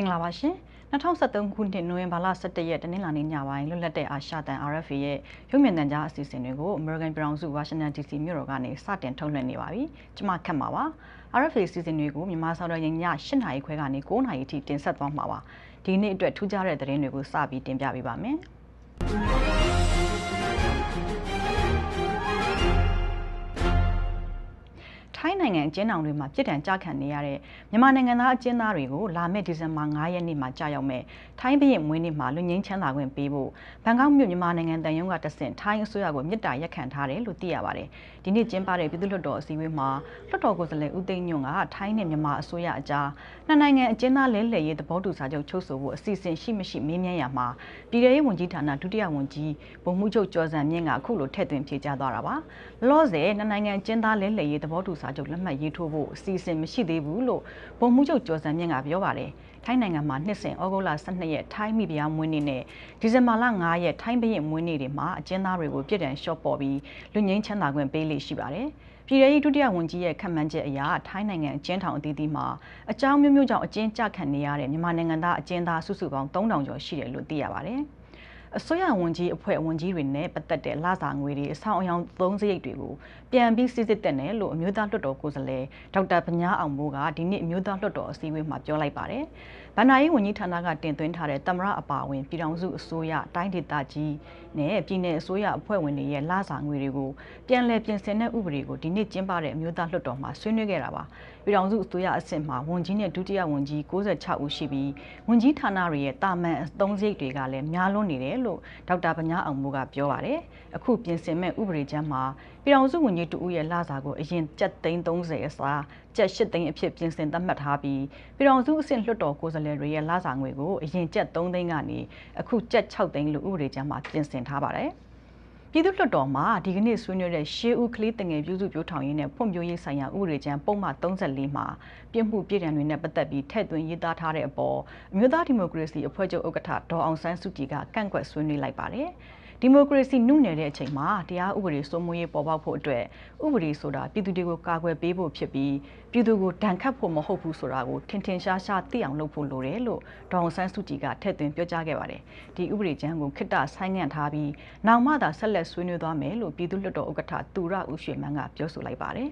င်္ဂလာပါရှင်2023ခုနှစ်နိုဝင်ဘာလ17ရက်တနင်္လာနေ့ညပိုင်းလွတ်လပ်တဲ့အာရှတန် RFA ရဲ့ရုပ်မြင်သံကြားအစီအစဉ်တွေကို American ပြည်ထောင်စု Washington DC မြို့တော်ကနေစတင်ထုတ်လွှင့်နေပါပြီကျွန်မခက်မှာပါ RFA အစီအစဉ်တွေကိုမြန်မာဆောင်တော်ရင်ည8နာရီခွဲကနေ9နာရီအထိတင်ဆက်သွားမှာပါဒီနေ့အတွက်ထူးခြားတဲ့သတင်းတွေကိုစပြီးတင်ပြပေးပါမယ် ထိုင်းနိုင်ငံအကျဉ်းထောင်တွေမှာပြည်ထန်ကြခံနေရတဲ့မြန်မာနိုင်ငံသားအကျဉ်းသားတွေကိုလာမယ့်ဒီဇင်ဘာ9ရက်နေ့မှာကြာရောက်မဲ့ ထိုင်းပြည်မွေးနေ့မှာလူငင်းချမ်းသာခွင့်ပေးဖို့ဘန်ကောက်မြို့မြန်မာနိုင်ငံတန်ယုံကတဆင့်ထိုင်းအစိုးရကိုမြစ်တာရက်ခံထားတယ်လို့သိရပါတယ်။ဒီနေ့ကျင်းပတဲ့ပြည်သူ့လွှတ်တော်အစည်းအဝေးမှာလွှတ်တော်ကိုယ်စားလှယ်ဦးသိန်းညွန့်ကထိုင်းနဲ့မြန်မာအစိုးရအကြားနှစ်နိုင်ငံအကျဉ်းသားလဲလှယ်ရေးသဘောတူစာချုပ်ချုပ်ဆိုဖို့အစီအစဉ်ရှိမရှိမေးမြန်းရမှာပြည်ထောင်ရေးဝန်ကြီးဌာနဒုတိယဝန်ကြီးဗိုလ်မှူးချုပ်ကျော်စံမြင့်ကအခုလိုထည့်သွင်းဖြေကြားသွားတာပါ။လောဆယ်နှစ်နိုင်ငံအကျဉ်းသားလဲလှယ်ရေးသဘောတူစာချုပ်လက်မှတ်ရေးထိုးဖို့အစီအစဉ်မရှိသေးဘူးလို့ဗိုလ်မှူးချုပ်ကျော်စံမြင့်ကပြောပါတယ်။ထိုင်းနိုင်ငံမှာနှစ်စဉ်ဩဂုတ်လ12ရက်ထိုင်းမိဖုရားမွေးနေ့နဲ့ဒီဇင်ဘာလ9ရက်ထိုင်းဘရင်မွေးနေ့တွေမှာအကျဉ်းသားတွေကိုပြည်တံလျှော့ပေါ်ပြီးလူငင်းချမ်းသာခွင့်ပေးလိရှိပါတယ်။ပြည်ထောင်ဒုတိယဝန်ကြီးရဲ့ခန့်မှန်းချက်အရထိုင်းနိုင်ငံအကျဉ်းထောင်အသီးသီးမှာအကြောင်းမျိုးမျိုးကြောင့်အကျဉ်းကျခံနေရတဲ့မြန်မာနိုင်ငံသားအကျဉ်းသားစုစုပေါင်း3000ကျော်ရှိတယ်လို့သိရပါတယ်။ အစိုးရဝန်ကြီးအဖွဲ့ဝန်ကြီးတွေနဲ့ပတ်သက်တဲ့လစာငွေတွေအဆောင်အယောင်သုံးစရိတ်တွေကိုပြန်ပြီးစစ်စစ်တက်တယ်လို့အမျိုးသားလွှတ်တော်ကိုယ်စားလှယ်ဒေါက်တာပညာအောင်မိုးကဒီနေ့အမျိုးသားလွှတ်တော်အစည်းအဝေးမှာပြောလိုက်ပါတယ်။ ဗန္ဒာရေးဝန်ကြီးဌာနကတင်သွင်းထားတဲ့တမရအပါအဝင်ပြည်ထောင်စုအစိုးရတိုင်းဒေသကြီးနဲ့ပြည်내အစိုးရအဖွဲ့ဝင်တွေရဲ့လစာငွေတွေကိုပြန်လည်ပြင်ဆင်တဲ့ဥပဒေကိုဒီနေ့ကျင်းပတဲ့အမျိုးသားလွှတ်တော်မှာဆွေးနွေးခဲ့တာပါ။ပြည်ထောင်စုအစိုးရအဆင့်မှာဝန်ကြီးနဲ့ဒုတိယဝန်ကြီး96ဦးရှိပြီးဝန်ကြီးဌာနတွေရဲ့တာမန်အသုံးစရိတ်တွေကလည်းများလွန်းနေတယ်လို့ဒေါက်တာပညာအောင်မိုးကပြောပါတယ်။အခုပြင်ဆင်မဲ့ဥပဒေချမ်းမှာပြည်ထောင်စုဝန်ကြီးတဦးရဲ့လစာကိုအရင်ကျပ်သိန်း30အစား ကျပ်8သိန်းအဖြစ်ပြင်ဆင်သတ်မှတ်ထားပြီးပြည်ထောင်စုအဆင့်လွှတ်တော်ကိုယ်စားလှယ်တွေရဲ့လစာငွေကိုအရင်ကျပ်3သိန်းကနေအခုကျပ်6သိန်းလို့ဥပဒေချမ်းမှာပြင်ဆင်ထားပါတယ်။ပြည်သူ့လွှတ်တော်မှာဒီကနေ့ဆွေးနွေးတဲ့ရှေးဦးကလေးတငယ်ပြုစုပြောထောင်ရေးနဲ့ဖွံ့ဖြိုးရေးဆိုင်ရာဥပဒေကြမ်းပုံမှန်34မှာပြည်မှုပြည်ထံတွေနဲ့ပတ်သက်ပြီးထည့်သွင်းရေးသားထားတဲ့အပေါ်အမျိုးသားဒီမိုကရေစီအဖွဲ့ချုပ်ဥက္ကဋ္ဌဒေါ်အောင်ဆန်းစုကြည်ကကန့်ကွက်ဆွေးနွေးလိုက်ပါတယ်။ ဒီမိုကရေစီနှုတ်နယ်တဲ့အချိန်မှာတရားဥပဒေစိုးမိုးရေးပေါ်ပေါက်ဖို့အတွက်ဥပဒေဆိုတာပြည်သူတွေကိုကာကွယ်ပေးဖို့ဖြစ်ပြီးပြည်သူကိုဒဏ်ခတ်ဖို့မဟုတ်ဘူးဆိုတာကိုထင်ထင်ရှားရှားသိအောင်လုပ်ဖို့လိုတယ်လို့ဒေါအောင်ဆန်းစုကြည်ကထည့်သွင်းပြောကြားခဲ့ပါတယ်ဒီဥပဒေကြမ်းကိုခိတ္တဆိုင်းငံ့ထားပြီးနောက်မှသာဆက်လက်ဆွေးနွေးသွားမယ်လို့ပြည်သူ့လွှတ်တော်ဥက္ကဋ္ဌသူရဦးရွှေမန်းကပြောဆိုလိုက်ပါတယ်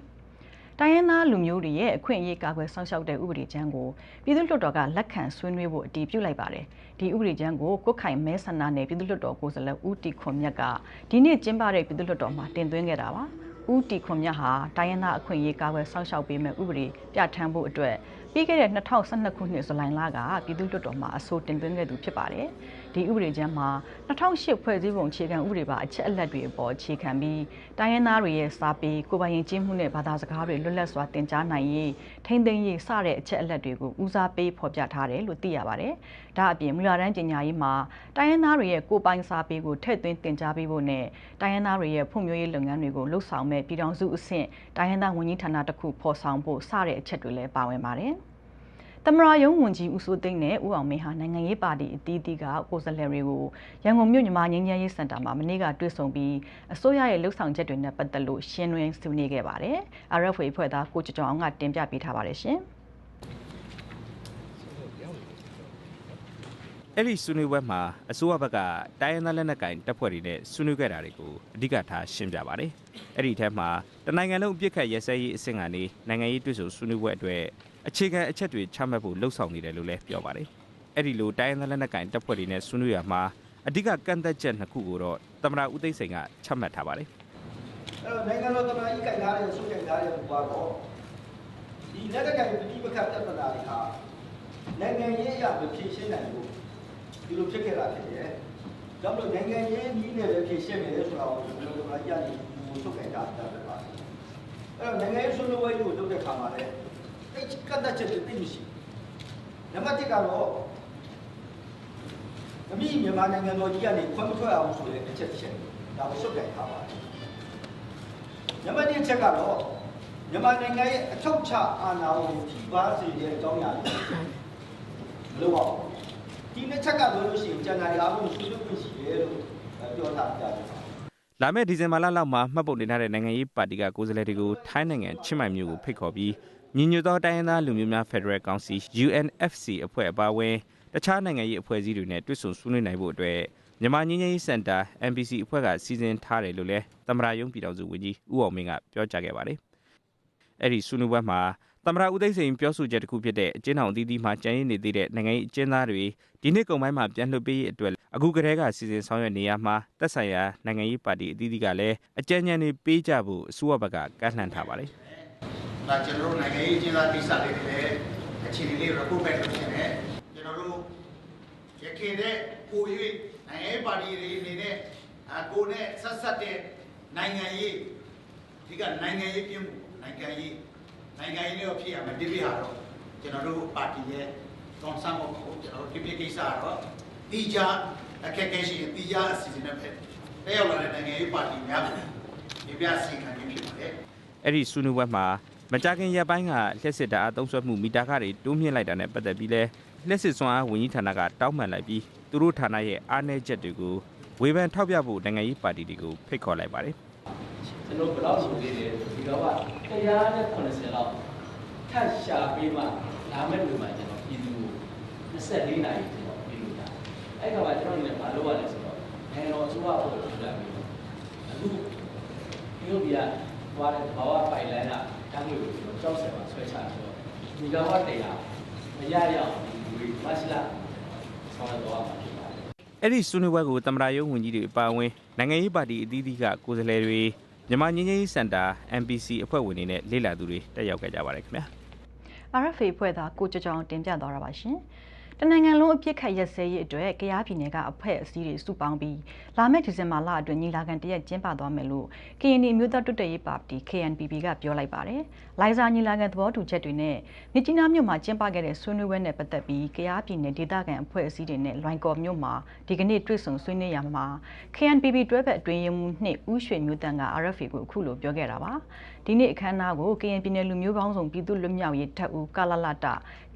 တိုင်းရင်းသားလူမျိုးတွေရဲ့အခွင့်အရေးကာကွယ်စောင့်ရှောက်တဲ့ဥပဒေကြမ်းကိုပြည်သူ့လွှတ်တော်ကလက်ခံဆွေးနွေးဖို့အတည်ပြုလိုက်ပါတယ်။ဒီဥပဒေကြမ်းကိုကုတ်ခိုင်မဲဆန္ဒနယ်ပြည်သူ့လွှတ်တော်ကိုယ်စားလှယ်ဦးတီခွန်မြတ်ကဒီနေ့ကျင်းပတဲ့ပြည်သူ့လွှတ်တော်မှာတင်သွင်းခဲ့တာပါ။ဦးတီခွန်မြတ်ဟာတိုင်းရင်းသားအခွင့်အရေးကာကွယ်စောင့်ရှောက်ပေးမဲ့ဥပဒေပြဋ္ဌာန်းဖို့အတွက်ပြီးခဲ့တဲ့2012ခုနှစ်ဇူလိုင်လကပြည်သူ့လွှတ်တော်မှာအဆိုတင်သွင်းခဲ့သူဖြစ်ပါတယ်။ ဒီဥပဒေကြမ်းမှာ2008ဖွဲ့စည်းပုံအခြေခံဥပဒေပါအချက်အလက်တွေအပေါ်အခြေခံပြီးတိုင်းရင်းသားတွေရဲ့စာပေကိုပိုင်ရင်ကျင်းမှုနဲ့ဘာသာစကားတွေလွတ်လပ်စွာသင်ကြားနိုင်ရေးထိမ့်သိမ်းရေးစတဲ့အချက်အလက်တွေကိုဦးစားပေးဖော်ပြထားတယ်လို့သိရပါတယ်။ဒါအပြင်မူလတန်းပညာရေးမှာတိုင်းရင်းသားတွေရဲ့ကိုပိုင်စာပေကိုထည့်သွင်းသင်ကြားပေးဖို့နဲ့တိုင်းရင်းသားတွေရဲ့ဖွံ့ဖြိုးရေးလုပ်ငန်းတွေကိုလှုပ်ဆောင်မဲ့ပြည်ထောင်စုအဆင့်တိုင်းရင်းသားဝန်ကြီးဌာနတစ်ခုဖော်ဆောင်ဖို့စတဲ့အချက်တွေလည်းပါဝင်ပါတယ်။ သမရာယုံဝန်ကြီးဦးစိုးသိန်းနဲ့ဦးအောင်မင်းဟာနိုင်ငံရေးပါတီအသီးသီးကကိုယ်စားလှယ်တွေကိုရန်ကုန်မြို့ညီမငင်းချမ်းရေးစင်တာမှာမနေ့ကတွေ့ဆုံပြီးအစိုးရရဲ့လှုပ်ဆောင်ချက်တွေနဲ့ပတ်သက်လို့ရှင်းလင်းဆွေးနွေးခဲ့ပါတယ်။ RFA ဖွဲ့သားကိုကျော်ကျော်အောင်ကတင်ပြပေးထားပါတယ်ရှင်။အဲ့ဒီဆွေးနွေးပွဲမှာအစိုးရဘက်ကတိုင်းရင်းသားလက်နက်ကိုင်တပ်ဖွဲ့တွေနဲ့ဆွေးနွေးခဲ့တာတွေကိုအဓိကထားရှင်းပြပါတယ်။အဲ့ဒီထဲမှာတနိုင်ငံလုံးအပြစ်ခတ်ရဲစဲရေးအဆင့်ကနေနိုင်ငံရေးတွေ့ဆုံဆွေးနွေးပွဲအတွက် အခြေခံအချက်တွေချမှတ်ဖို့လှုံ့ဆော်နေတယ်လို့လည်းပြောပါတယ်။အဲ့ဒီလိုတိုင်းရင်းသားလက်နက်ကိုင်တပ်ဖွဲ့တွေနဲ့ဆွေးနွေးရမှာအဓိကကန့်သက်ချက်နှစ်ခုကိုတော့သမ္မတဦးသိန်းစိန်ကချမှတ်ထားပါတယ်။အဲ့တော့နိုင်ငံတော်သမ္မတကြီးကြိုက်ထားတဲ့ဆုတ်ကြိုက်ထားတဲ့ဘူကတော့ဒီလက်နက်ကိုင်ပြည်ပခတ်ပြဿနာတွေဟာနိုင်ငံရေးအရမဖြေရှင်းနိုင်ဘူးဒီလိုဖြစ်ခဲ့တာဖြစ်တယ်။ဒါကြောင့်နိုင်ငံရေးနည်းနဲ့ပဲဖြေရှင်းမယ်ဆိုတာကိုကျွန်တော်တို့ကကြားနေဘူးဆုတ်ကြိုက်တာဖြစ်ပါတယ်။အဲ့တော့နိုင်ငံရေးဆွေးနွေးပွဲကိုလုပ်တဲ့ခါမှာလည်း အဲ့ကတ်တချက်တွေသိမရှိနံပါတ်1ကတော့အမိမြန်မာနိုင်ငံတော်ကြီးကနေခွင့်မထွက်အောင်ဆိုတဲ့အချက်တစ်ချက်ဒါကိုစုပ်ကိုင်ထားပါတယ်နံပါတ်2ချက်ကတော့မြန်မာနိုင်ငံရဲ့အထောက်ချအာဏာကိုထိပါစေတဲ့အကြောင်းအရာတွေမလုပ်ပါဘူးဒီနှစ်ချက်ကဆိုလို့ရှိရင်ကျန်တာတွေအားလုံးဆွေးနွေးခွင့်ရှိတယ်လို့ပြောထားကြတယ်လာမယ့်ဒီဇင်ဘာလလောက်မှာမှတ်ပုံတင်ထားတဲ့နိုင်ငံရေးပါတီကကိုယ်စားလှယ်တွေကိုထိုင်းနိုင်ငံချင်းမိုင်မြို့ကိုဖိတ်ခေါ်ပြီး ညီညွတ်သောတိုင်းရင်းသားလူမျိုးများဖက်ဒရယ်ကောင်စီ UNFC အဖွဲ့အပါအဝင်တခြားနိုင်ငံရေးအဖွဲ့အစည်းတွေနဲ့တွေ့ဆုံဆွေးနွေးနိုင်ဖို့အတွက်မြန်မာငင်းငယ်ရေးစင်တာ MBC အဖွဲ့ကစီစဉ်ထားတယ်လို့လည်းသမရယုံပြည်တော်စုဝန်ကြီးဦးအောင်မင်းကပြောကြားခဲ့ပါတယ်။အဲ့ဒီဆွေးနွေးပွဲမှာသမရဦးသိန်းစိန်ပြောဆိုချက်တစ်ခုဖြစ်တဲ့အကျဉ်းထောင်အသီးသီးမှကြံရည်နေသေးတဲ့နိုင်ငံရေးအကျဉ်းသားတွေဒီနှစ်ကုန်ပိုင်းမှာပြန်လွှတ်ပေးရေးအတွက်အခုကတည်းကစီစဉ်ဆောင်ရွက်နေရမှာတက်ဆိုင်ရာနိုင်ငံရေးပါတီအသီးသီးကလည်းအကြံဉာဏ်တွေပေးကြဖို့အစိုးရဘက်ကကန့်လှန့်ထားပါတယ်။ ဒါကျွန်တော်တို့နိုင်ငံရေးအကျဉ်းသားကိစ္စလေးတွေလည်းအခြေအနေလေး report back လုပ်ရှင်တယ်။ကျွန်တော်တို့ရခေတဲ့ပို၍နိုင်ငံရေးပါတီတွေအနေနဲ့အကိုနဲ့ဆက်ဆက်တဲ့နိုင်ငံရေးဒီကနိုင်ငံရေးပြင်းမှုနိုင်ငံရေးနိုင်ငံရေးတွေဖြစ်ရမယ်ဒီပြဟာတော့ကျွန်တော်တို့ပါတီရဲ့ကွန်ဆမ်ကိုကျွန်တော်တို့ဒီပြကိစ္စတော့တီးကြအခက်အခဲရှိရင်တီးကြအစီအစဉ်နဲ့ပဲတက်ရောက်လာတဲ့နိုင်ငံရေးပါတီများကိုဒီပြစီခံခြင်းဖြစ်ပါတယ်အဲ့ဒီဆွေးနွေးပွဲမှာ မကြခင်ရက်ပိုင်းကလျှက်စစ်တာအသုံးဆွဲမှုမီတာခတွေတိုးမြင့်လိုက်တာနဲ့ပတ်သက်ပြီးလဲလျှက်စစ်စွမ်းအားဝန်ကြီးဌာနကတောင်းပန်လိုက်ပြီးသူတို့ဌာနရဲ့အားနည်းချက်တွေကိုဝေဖန်ထောက်ပြဖို့နိုင်ငံရေးပါတီတွေကိုဖိတ်ခေါ်လိုက်ပါတယ်ကျွန်တော်ဘယ်တော့ဆိုသေးတယ်ဒီတော့က180လောက်ထပ်ရှာပေးမှလာမဲ့လူမှကျွန်တော်ပြည်သူကို24နာရီကျွန်တော်ပြည်လို့ရတယ်အဲ့ခါမှာကျွန်တော်လည်းမလုပ်ရလဲဆိုတော့နိုင်ငံတော်အစိုးရဘုတ်ကိုပြလိုက်ပြီအခုမြို့ပြသွားတဲ့ဘာဝပိုင်လိုင်းက တန်းလို့ကျွန်တော်ကြောက်စရာဆွဲချဆိုတော့ဒီကဝတရားမရရအောင်ဒီလူတွေမဆလာဆောင်းတော့မှာဖြစ်ပါတယ်အဲ့ဒီဆွေးနွေးပွဲကိုသမ္မတရုံးဝန်ကြီးတွေအပါအဝင်နိုင်ငံရေးပါတီအသီးသီးကကိုယ်စားလှယ်တွေမြန်မာငင်းငယ်ရေးစင်တာ MPC အဖွဲ့ဝင်တွေနဲ့လေ့လာသူတွေတက်ရောက်ခဲ့ကြပါတယ်ခင်ဗျာ RFA ဖွဲ့သားကိုကြကြောင်တင်ပြသွားတာပါရှင်။ တနိုင်ငံလုံးအပြစ်ခတ်ရက်စဲရေးအတွက်ကရားပြည်နယ်ကအဖွဲ့အစည်းတွေစုပေါင်းပြီးလာမယ့်ဒီဇင်ဘာလအတွင်းညီလာခံတရက်ကျင်းပသွားမယ်လို့ KNY မြို့သားတွတ်တရေးပါတီ KNPP ကပြောလိုက်ပါတယ်။လိုင်ဇာညီလာခံသဘောတူချက်တွေနဲ့မြကြီးနားမြို့မှာကျင်းပခဲ့တဲ့ဆွေးနွေးပွဲနဲ့ပတ်သက်ပြီးကရားပြည်နယ်ဒေသခံအဖွဲ့အစည်းတွေနဲ့လွိုင်ကော်မြို့မှာဒီကနေ့တွေ့ဆုံဆွေးနွေးရမှာ KNPP တွဲဘက်အတွင်းရေးမှူးနှစ်ဦးရွှေမျိုးတန်က RFA ကိုအခုလိုပြောခဲ့တာပါ။ ဒီနေ့အခမ်းအနားကိုကရင်ပြည်နယ်လူမျိုးပေါင်းစုံပြည်သူ့လွတ်မြောက်ရေးတပ်ဦးကလလတ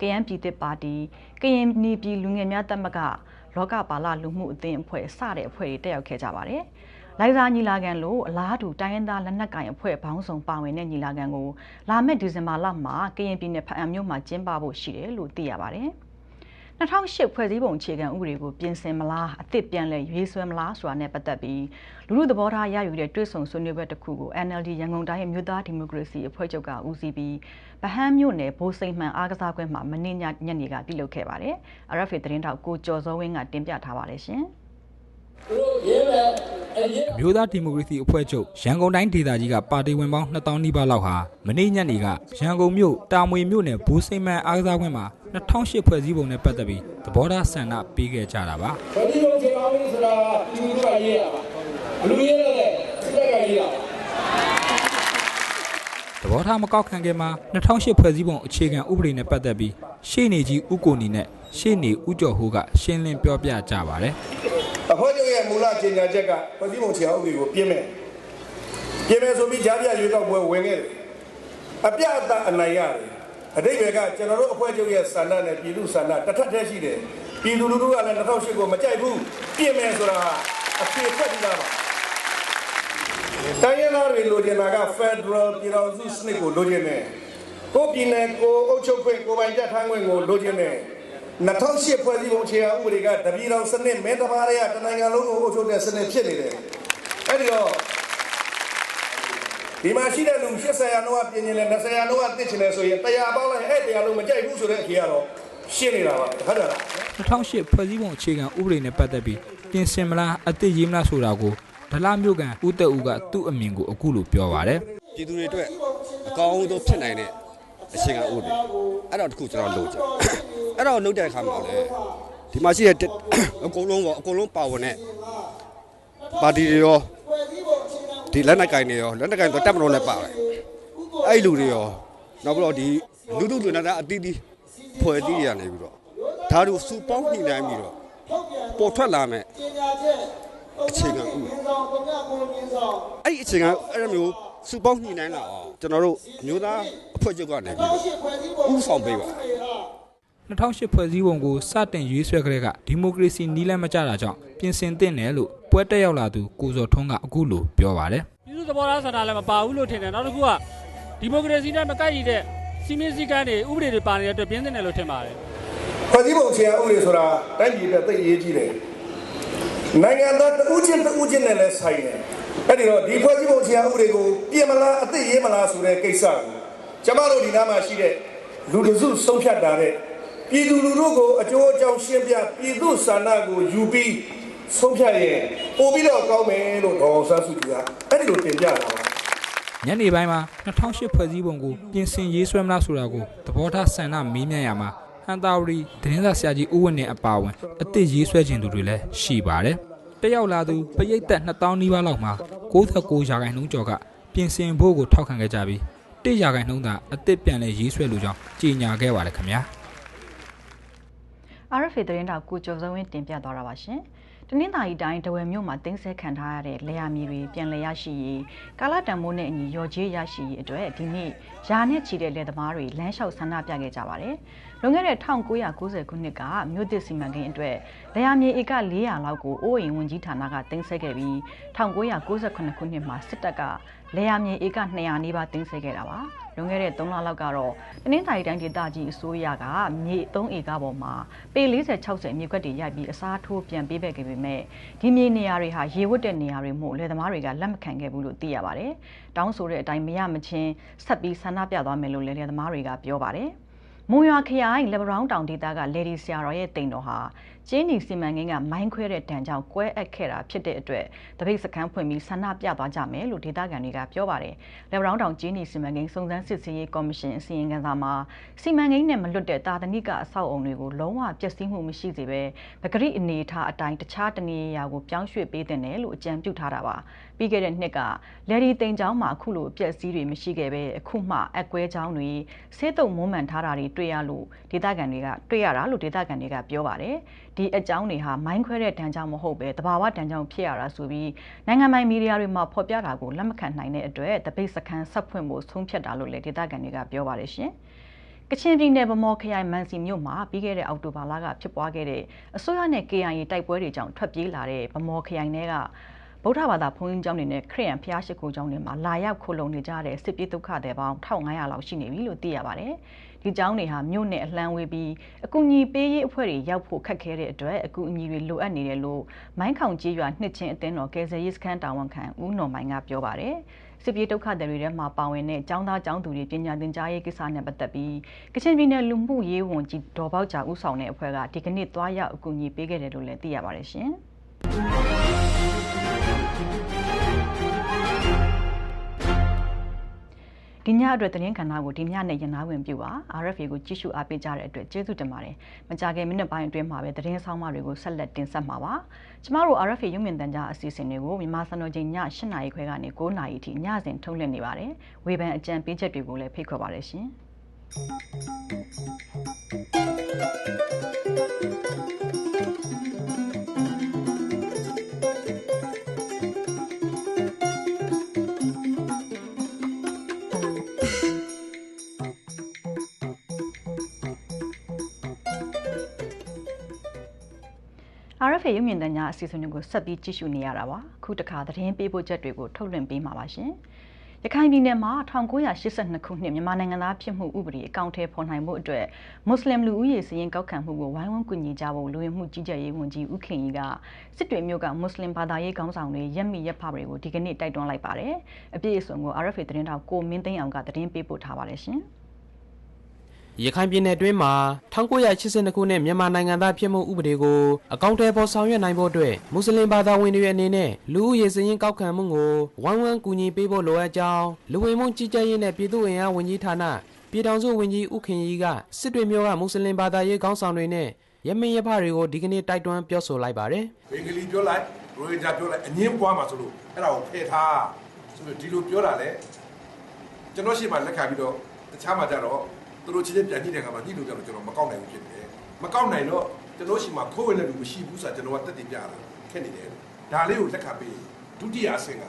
ကရင်ပြည်သစ်ပါတီကရင်နေပြည်လူငယ်များတပ်မကလောကပါလလူမှုအသင်းအဖွဲ့စတဲ့အဖွဲ့တွေတက်ရောက်ခဲ့ကြပါတယ်။လိုက်စာညီလာခံလို့အလားတူတိုင်းရင်းသားလက်နက်ကိုင်အဖွဲ့ပေါင်းစုံပါဝင်တဲ့ညီလာခံကိုလာမယ့်ဒီဇင်ဘာလမှာကရင်ပြည်နယ်ဖအံမြို့မှာကျင်းပဖို့ရှိတယ်လို့သိရပါတယ်။ 2008ဖွဲ့စည်းပုံအခြေခံဥပဒေကိုပြင်ဆင်မလားအသစ်ပြန်လည်ရွေးဆွဲမလားဆိုတာနဲ့ပတ်သက်ပြီးလူလူသဘောထားရယူတဲ့တွဲဆုံဆွေးနွေးပွဲတစ်ခုကို NLD ရန်ကုန်တိုင်းရဲ့မြို့သားဒီမိုကရေစီအဖွဲ့ချုပ်ကဦးစီးပြီးဗဟန်းမြို့နယ်ဘိုးစိန်မှန်အားကစားကွင်းမှာမနေ့ညညနေကပြုလုပ်ခဲ့ပါတယ်။ RFA သတင်းတောက်ကိုကျော်စောဝင်းကတင်ပြထားပါတယ်ရှင်။ မြို့သားဒီမိုကရေစီအဖွဲ့ချုပ်ရန်ကုန်တိုင်းဒေသကြီးကပါတီဝင်ပေါင်း2000နီးပါးလောက်ဟာမနေ့ညနေကရန်ကုန်မြို့တာမွေမြို့နယ်ဘူးစိမ့်မန်အားကစားကွင်းမှာ2008ဖွဲ့စည်းပုံနဲ့ပတ်သက်ပြီးသဘောထားဆန္ဒပေးခဲ့ကြတာပါဘယ်ဒီလိုချိန်အောင်ဆိုတာဒီလိုကရေးရပါဘလူရေးရတယ်စစ်တပ်ကရေးတာသဘောထားမကောက်ခံခင်မှာ2008ဖွဲ့စည်းပုံအခြေခံဥပဒေနဲ့ပတ်သက်ပြီးရှေ့နေကြီးဦးကိုနီနဲ့ရှေ့နေဦးကျော်ဟိုးကရှင်းလင်းပြောပြကြပါတယ် အဖွဲ့ချုပ်ရဲ့မူလကြေညာချက်ကဖွဲ့စည်းပုံခြေအောက်တွေကိုပြင်မယ်ပြင်မယ်ဆိုပြီးကြားပြရွေးကောက်ပွဲဝင်ခဲ့တယ်အပြအသအနိုင်ရတယ်အတိတ်တွေကကျွန်တော်တို့အဖွဲ့ချုပ်ရဲ့စန္ဒနဲ့ပြည်သူစန္ဒတစ်ထပ်တည်းရှိတယ်ပြည်သူလူထုကလည်း2008ကိုမကြိုက်ဘူးပြင်မယ်ဆိုတာအဖြေထွက်ပြီးသားပါတိုင်းရင်းသားတွေလိုချင်တာက Federal ပြည်တော်စုစနစ်ကိုလိုချင်တယ်ကိုပြည်နယ်ကိုအုပ်ချုပ်ခွင့်ကိုပိုင်ကြထားခွင့်ကိုလိုချင်တယ် 2008ဖွဲ့စည်းပုံအခြေခံဥပဒေကတပြည်တော်စနစ်မင်းတပါးတွေကတနိုင်ငံလုံးကိုအုပ်ချုပ်တဲ့စနစ်ဖြစ်နေတယ်အဲ့ဒီတော့ဒီမှာရှိတဲ့လူ80ရာနှုန်းကပြင်နေတယ်20ရာနှုန်းကတစ်ချင်တယ်ဆိုရင်100ပေါင်းလိုက်အဲ့100လုံးမကြိုက်ဘူးဆိုတဲ့အခေကတော့ရှင်းနေတာပါဟုတ်တယ်လား2008ဖွဲ့စည်းပုံအခြေခံဥပဒေနဲ့ပတ်သက်ပြီးပြင်ဆင်မလားအသစ်ရေးမလားဆိုတာကိုဒလမြို့ကန်ဦးတက်ဦးကသူ့အမြင်ကိုအခုလိုပြောပါတယ်ပြည်သူတွေအတွက်အကောင်းဆုံးဖြစ်နိုင်တဲ့အချိန်ကဥပဒေအဲ့တော့တခုကျွန်တော်လုပ်ကြ အဲ့တော့လုပ်တဲ့အခါမှာလေဒီမှာရှိတဲ့အကုန်လုံးပေါ့အကုန်လုံးပါဝင်တဲ့ပါတီတွေရောဒီလက်နက်ကင်တွေရောလက်နက်ကင်ဆိုတက်မလို့လည်းပါတယ်အဲ့လူတွေရောနောက်ပြီးတော့ဒီလူလူလူနာတာအတီးတီးဖွဲ့တီးရနေပြီးတော့ဒါတို့စူပေါင်းညှိနှိုင်းပြီးတော့ပေါ်ထွက်လာမယ်အခြေခံဥပဒေအဲ့ဒီအခြေခံအဲ့လိုမျိုးစူပေါင်းညှိနှိုင်းလာအောင်ကျွန်တော်တို့မျိုးသားအဖွဲ့ချုပ်ကနေပြီးတော့ဥဆောင်ပေးပါ 2008ဖွဲ့စည်းပုံကိုစတင်ရွေးဆွဲကြတဲ့ကဒီမိုကရေစီနီးလန်းမကြတာကြောင့်ပြင်ဆင်သင့်တယ်လို့ပွဲတက်ရောက်လာသူကိုစော်ထွန်းကအခုလိုပြောပါတယ်ပြည်သူသဘောထားဆန္ဒလည်းမပါဘူးလို့ထင်တယ်နောက်တစ်ခုကဒီမိုကရေစီနဲ့မကိုက်ရတဲ့စီမင်းစည်းကမ်းတွေဥပဒေတွေပါနေတဲ့အတွက်ပြင်းစင်တယ်လို့ထင်ပါတယ်ဖွဲ့စည်းပုံအခြေခံဥပဒေဆိုတာတိုင်းပြည်အတွက်သိအရေးကြီးတယ်နိုင်ငံသားတဦးချင်းတဦးချင်းနဲ့လည်းဆိုင်တယ်အဲ့ဒီတော့ဒီဖွဲ့စည်းပုံအခြေခံဥပဒေကိုပြင်မလားအသိရေးမလားဆိုတဲ့ကိစ္စကိုကျမတို့ဒီနားမှာရှိတဲ့လူတစုဆုံးဖြတ်တာတဲ့ ပြည်သူလူထုကိုအကျိုးအကြောင်းရှင်းပြပြည်သူဆန္ဒကိုယူပြီးဆုံးဖြတ်ရင်ပို့ပြီးတော့ကောင်းမယ်လို့ဒေါ်အောင်ဆန်းစုကြည်ကအဲ့ဒီလိုတင်ပြတာပါညနေပိုင်းမှာ2008ဖွဲ့စည်းပုံကိုပြင်ဆင်ရေးဆွဲမလားဆိုတာကိုသဘောထားဆန္ဒမေးမြန်းရမှာဟန်တာဝရီသတင်းစာဆရာကြီးဦးဝင်းနေအပါအဝင်အသစ်ရေးဆွဲခြင်းသူတွေလည်းရှိပါတယ်။တက်ရောက်လာသူပရိသတ်2000နီးပါးလောက်မှာ69ရာခိုင်နှုန်းကျော်ကပြင်ဆင်ဖို့ကိုထောက်ခံခဲ့ကြပြီး1ရာခိုင်နှုန်းသာအသစ်ပြန်လဲရေးဆွဲလိုကြောင်းကြေညာခဲ့ပါတယ်ခင်ဗျာ။ RFA သတင်းတောက်ကိုကျော်စုံဝင်းတင်ပြသွားတာပါရှင်။တနင်္သာရီတိုင်းတဝယ်မြို့မှာတင်းဆဲခံထားရတဲ့လေယာမြေတွေပြန်လည်ရရှိရေးကာလတန်မိုးနဲ့အညီရော်ကြေးရရှိရေးအတွက်ဒီနေ့ယာနဲ့ချီတဲ့လယ်သမားတွေလမ်းလျှောက်ဆန္ဒပြခဲ့ကြပါတယ်။လွန်ခဲ့တဲ့1990ခုနှစ်ကမြို့သစ်စီမံကိန်းအတွက်လေယာမြေဧက400လောက်ကိုအိုးအိမ်ဝန်ကြီးဌာနကတင်းဆဲခဲ့ပြီး1998ခုနှစ်မှာစစ်တပ်က လေယာမြေဧက200နီးပါးတင်းဆဲခဲ့တာပါ။လွန်ခဲ့တဲ့3လလောက်ကတော့တနင်္သာရီတိုင်းဒေသကြီးအစိုးရကမြေ3ဧကပေါ်မှာပေ40 60မြေခွက်တွေရိုက်ပြီးအစားထိုးပြန်ပေးခဲ့ပေမဲ့ဒီမြေနေရာတွေဟာရေဝတ်တဲ့နေရာတွေမို့လယ်သမားတွေကလက်မခံခဲ့ဘူးလို့သိရပါတယ်။တောင်းဆိုတဲ့အတိုင်းမရမချင်းဆက်ပြီးဆန္ဒပြသွားမယ်လို့လယ်သမားတွေကပြောပါတယ်။မုံရွာခရိုင်လက်ဘရောင်းတောင်ဒေသကလေဒီဆရာတော်ရဲ့တိမ်တော်ဟာ ကျင်းနီစီမံကိန်းကမိုင်းခွဲတဲ့တံကြောင့်ကွဲအပ်ခဲ့တာဖြစ်တဲ့အတွက်တပိတ်စခန်းဖွင့်ပြီးဆန္ဒပြသွားကြမယ်လို့ဒေသခံတွေကပြောပါတယ်။လက်ဘရောင်းတောင်ကျင်းနီစီမံကိန်းစုံစမ်းစစ်ဆေးရေးကော်မရှင်အစီရင်ခံစာမှာစီမံကိန်းနဲ့မလွတ်တဲ့တာသနိကအဆောက်အုံတွေကိုလုံးဝပျက်စီးမှုမရှိစေဘဲပဂရိအနေထားအတိုင်းတခြားတနေရာကိုပြောင်းရွှေ့ပေးတဲ့နယ်လို့အကြံပြုထားတာပါ။ပြီးခဲ့တဲ့နှစ်ကလယ်ဒီတိမ်ကျောင်းမှာအခုလိုအပျက်စီးတွေမရှိခဲ့ပဲအခုမှအကွဲကျောင်းတွေဆေးတုံမွမ်းမံထားတာတွေတွေ့ရလို့ဒေသခံတွေကတွေ့ရတာလို့ဒေသခံတွေကပြောပါတယ်ဒီအကြောင်းတွေဟာမိုင်းခွဲတဲ့တန်းကြောင်မဟုတ်ပဲတဘာဝတန်းကြောင်ဖြစ်ရတာဆိုပြီးနိုင်ငံပိုင်မီဒီယာတွေမှာဖော်ပြတာကိုလက်မခံနိုင်တဲ့အတွက်တပိတ်စခန်းဆက်ဖွင့်ဖို့ဆုံးဖြတ်တာလို့လည်းဒေသခံတွေကပြောပါတယ်ရှင်ကချင်ပြည်နယ်ဗမော်ခရိုင်မန်စီမြို့မှာပြီးခဲ့တဲ့အောက်တိုဘာလကဖြစ်ပွားခဲ့တဲ့အစိုးရနဲ့ KIA တိုက်ပွဲတွေကြောင့်ထွက်ပြေးလာတဲ့ဗမော်ခရိုင်တွေကဗုဒ္ဓဘာသာဘုန်းကြီးကျောင်းတွေနဲ့ခရစ်ယာန်ဘုရားရှိခိုးကျောင်းတွေမှာလာရောက်ခိုလုံနေကြတဲ့စစ်ပြေးဒုက္ခသည်ပေါင်း1500လောက်ရှိနေပြီလို့သိရပါတယ်။ ဒီကျောင်းတွေဟာမြို့နယ်အလှမ်းဝေးပြီးအကူအညီပေးရေးအဖွဲ့တွေရောက်ဖို့ခက်ခဲတဲ့အတွက်အကူအညီတွေလိုအပ်နေတယ်လို့မိုင်းခေါင်ကြီးရွာနှစ်ချင်းအသင်းတော်ကယ်ဆယ်ရေးစခန်းတာဝန်ခံဦးနော်မိုင်းကပြောပါတယ်။စစ်ပြေးဒုက္ခသည်တွေထဲမှာပါဝင်တဲ့ကျောင်းသားကျောင်းသူတွေပညာသင်ကြားရေးကိစ္စနဲ့ပတ်သက်ပြီးကချင်ပြည်နယ်လူမှုရေးဝန်ကြီးဒေါ်ပေါကြာဦးဆောင်တဲ့အဖွဲ့ကဒီကနေ့သွားရောက်အကူအညီပေးခဲ့တယ်လို့လည်းသိရပါတယ်ရှင်။ ဒီညအတွက်သတင်းကဏ္ဍကိုဒီညနဲ့ရနာဝင်ပြုပါ RFA ကိုကြည့်ရှုအားပေးကြတဲ့အတွက်ကျေးဇူးတင်ပါတယ်မကြခင်မိနစ်ပိုင်းအတွင်းမှာပဲသတင်းဆောင်မတွေကိုဆက်လက်တင်ဆက်မှာပါကျမတို့ RFA ရုံမြင့်တန်ကြားအစီအစဉ်တွေကိုမြန်မာစံတော်ချိန်ည8နာရီခွဲကနေ9နာရီအထိညစဉ်ထုတ်လွှင့်နေပါတယ်ဝေဖန်အကြံပေးချက်တွေကိုလည်းဖိတ်ခေါ်ပါတယ်ရှင် RFA ရုပ်မြင်သံကြားအစီအစဉ်တွေကိုဆက်ပြီးကြည့်ရှုနေရတာပါခုတခါသတင်းပေးပို့ချက်တွေကိုထုတ်လွှင့်ပေးမှာပါရှင်ရခိုင်ပြည်နယ်မှာ1982ခုနှစ်မြန်မာနိုင်ငံသားဖြစ်မှုဥပဒေအကောင့်ထဲပေါ်နိုင်မှုအတွက်မွတ်စလင်လူဦးရေစည်းရင်းကောက်ခံမှုကိုဝိုင်းဝန်းကူညီကြဖို့လူဝင်မှုကြီးကြပ်ရေးဝန်ကြီးဦးခင်ကြီးကစစ်တွေမြို့ကမွတ်စလင်ဘာသာရေးခေါင်းဆောင်တွေရက်မိရက်ဖတွေကိုဒီကနေ့တိုက်တွန်းလိုက်ပါတယ်အပြည့်အစုံကို RFA သတင်းတောက်ကိုမင်းသိန်းအောင်ကသတင်းပေးပို့ထားပါတယ်ရှင်။ ရခိုင်ပြည်နယ်တွင်းမှာ1982ခုနှစ်မြန်မာနိုင်ငံသားဖြစ်မှုဥပဒေကိုအကောင့်ထဲပေါ်ဆောင်ရွက်နိုင်ဖို့အတွက်မွတ်စလင်ဘာသာဝင်တွေအနေနဲ့လူဦးရေစည်းရင်းကောက်ခံမှုကိုဝိုင်းဝန်းကူညီပေးဖို့လိုအပ်ကြောင်းလူဝင်မှုကြီးကြပ်ရေးနဲ့ပြည်သူ့အင်အားဝန်ကြီးဌာနပြည်ထောင်စုဝန်ကြီးဦးခင်ကြီးကစစ်တွေမျိုးကမွတ်စလင်ဘာသာရေးခေါင်းဆောင်တွေနဲ့ရမင်းရဖတွေကိုဒီကနေ့တိုက်တွန်းပြောဆိုလိုက်ပါတယ်ဘင်္ဂလီပြောလိုက်ရိုဟင်ဂျာပြောလိုက်အငင်းပွားမှာဆိုလို့အဲ့ဒါကိုဖယ်ထားဆိုပြီးဒီလိုပြောတာလေကျွန်တော်ရှေ့မှာလက်ခံပြီးတော့တခြားမှာကြတော့ သူတို့ချင်းချင်းပြန်ညှိတဲ့အခါမှာညှိလို့ကြတော့ကျွန်တော်မကောက်နိုင်ဘူးဖြစ်တယ်မကောက်နိုင်တော့ကျွန်တော်ရှိမှာခိုးဝင်တဲ့လူမရှိဘူးဆိုတာကျွန်တော်ကတက်တည်ပြတာခက်နေတယ်ဒါလေးကိုလက်ခံပေးဒုတိယအဆင့်က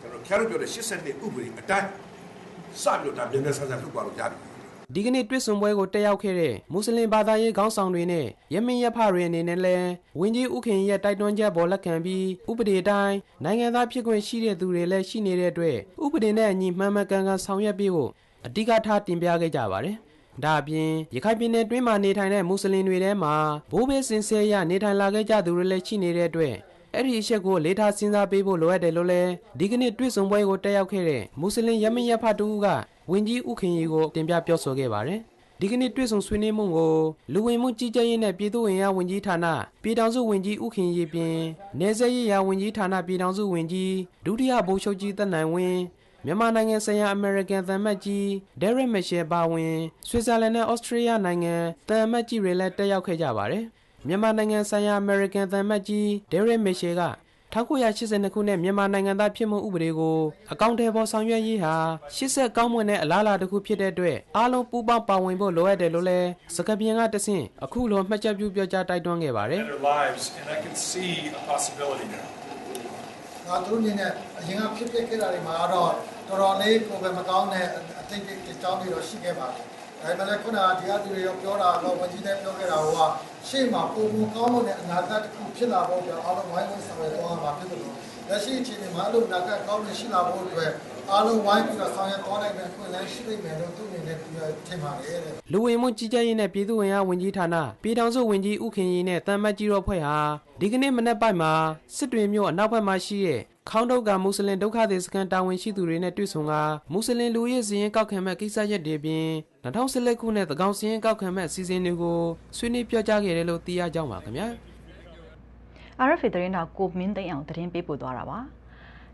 ကျွန်တော်ခရလို့ပြောတဲ့80နှစ်ဥပဒေအတိုင်းစပြီးတော့ဒါမြန်မြန်ဆန်ဆန်လုပ်ပါလို့ရတယ်ဒီကနေ့တွေ့ဆုံပွဲကိုတက်ရောက်ခဲ့တဲ့မွတ်စလင်ဘာသာရေးခေါင်းဆောင်တွေနဲ့ယမင်ရဖတွေအနေနဲ့လည်းဝင်းကြီးဥခင်ရဲ့တိုက်တွန်းချက်ပေါ်လက်ခံပြီးဥပဒေတိုင်းနိုင်ငံသားဖြစ်ခွင့်ရှိတဲ့သူတွေလည်းရှိနေတဲ့အတွက်ဥပဒေနဲ့အညီမှန်မှန်ကန်ကန်ဆောင်ရွက်ပြီးဖို့အဓိကထားတင်ပြခဲ့ကြပါတယ်။ ဒါအပြင်ရခိုင်ပြည်နယ်တွင်းမှာနေထိုင်တဲ့မွတ်စလင်တွေထဲမှာဘိုးဘေးစင်ဆဲရနေထိုင်လာခဲ့ကြသူတွေလည်းရှိနေတဲ့အတွက်အဲ့ဒီအချက်ကိုလေးထားစဉ်းစားပေးဖို့လိုအပ်တယ်လို့လည်းဒီကနေ့တွေ့ဆုံပွဲကိုတက်ရောက်ခဲ့တဲ့မွတ်စလင်ရမရဖတ်တူကဝင်ကြီးဥခင်ရီကိုတင်ပြပြောဆိုခဲ့ပါတယ်။ဒီကနေ့တွေ့ဆုံဆွေးနွေးမှုကိုလူဝင်မှုကြီးကြပ်ရေးနဲ့ပြည်သူ့ဝင်ရဝန်ကြီးဌာနပြည်ထောင်စုဝန်ကြီးဥခင်ရီပြင်နေဆက်ရေးရာဝန်ကြီးဌာနပြည်ထောင်စုဝန်ကြီးဒုတိယဗိုလ်ချုပ်ကြီးသက်နိုင်ဝင်း မြန်မာနိုင်ငံဆိုင်ရာအမေရိကန်သံမတ်ကြီးဒဲရက်မရှယ်ပါဝင်ဆွစ်ဇာလန်နဲ့ဩစတြေးလျနိုင်ငံသံမတ်ကြီးတွေလည်းတက်ရောက်ခဲ့ကြပါတယ်။မြန်မာနိုင်ငံဆိုင်ရာအမေရိကန်သံမတ်ကြီးဒဲရက်မရှယ်က1982ခုနှစ်မြန်မာနိုင်ငံသားဖြစ်မှုဥပဒေကိုအကောင့်ထဲပေါ်ဆောင်ရွက်ရေးဟာရှစ်ဆက်ကောင်းမွန်တဲ့အလားအလာတစ်ခုဖြစ်တဲ့အတွက်အားလုံးပူးပေါင်းပါဝင်ဖို့လိုအပ်တယ်လို့လည်းစကားပြန်ကတဆင့်အခုလိုမှတ်ချက်ပြုပြောကြားတိုက်တွန်းခဲ့ပါတယ် their lives, and I can see a possibility there. ငါတို့အနေနဲ့အရင်ကဖြစ်ဖြစ်ခဲ့တာတွေမှာတော့တော်တော်လေးကိုယ်ပဲမကောင်းတဲ့အသိအကြောင်းတွေတော့ရှိခဲ့ပါတယ်။ဒါပေမဲ့ခုနကဒီအတူတွေရောပြောတာတော့ဝန်ကြီးတဲ့ပြောခဲ့တာကရှေ့မှာပုံပုံကောင်းတဲ့အနာဂတ်တစ်ခုဖြစ်လာဖို့အတွက်အားလုံးဝိုင်းဝန်းဆောင်ရွက်သွားမှာဖြစ်တယ်လို့လက်ရှိအချိန်မှာအဲ့လိုအနာဂတ်ကောင်းနေရှိလာဖို့အတွက် အားလုံးဝိုင်းပြီးတော့ဆောင်ရွက်သွားနိုင်မယ့်အခွင့်အလမ်းရှိနေမယ်လို့သူအနေနဲ့ထင်ပါတယ်တဲ့လူဝင်မှုကြီးကြပ်ရေးနဲ့ပြည်သူ့ဝင်အားဝန်ကြီးဌာနပြည်ထောင်စုဝန်ကြီးဥခင်ရီနဲ့တမ်မတ်ကြီးတို့ဖွဲ့ဟာဒီကနေ့မနေ့ပိုင်းမှာစစ်တွေမြို့အနောက်ဘက်မှာရှိတဲ့ခေါင်းတုတ်ကမွတ်စလင်ဒုက္ခသည်စခန်းတာဝန်ရှိသူတွေနဲ့တွေ့ဆုံကမွတ်စလင်လူရေးစည်ရင်ကောက်ခံမဲ့ကိစ္စရပ်တွေပြင်2014ခုနှစ်သကောင်စည်ရင်ကောက်ခံမဲ့စီစဉ်တွေကိုဆွေးနွေးပြောကြားခဲ့တယ်လို့သိရကြောင်းပါခင်ဗျာ RFA သတင်းတော်ကိုမင်းသိန်းအောင်သတင်းပေးပို့သွားတာပါ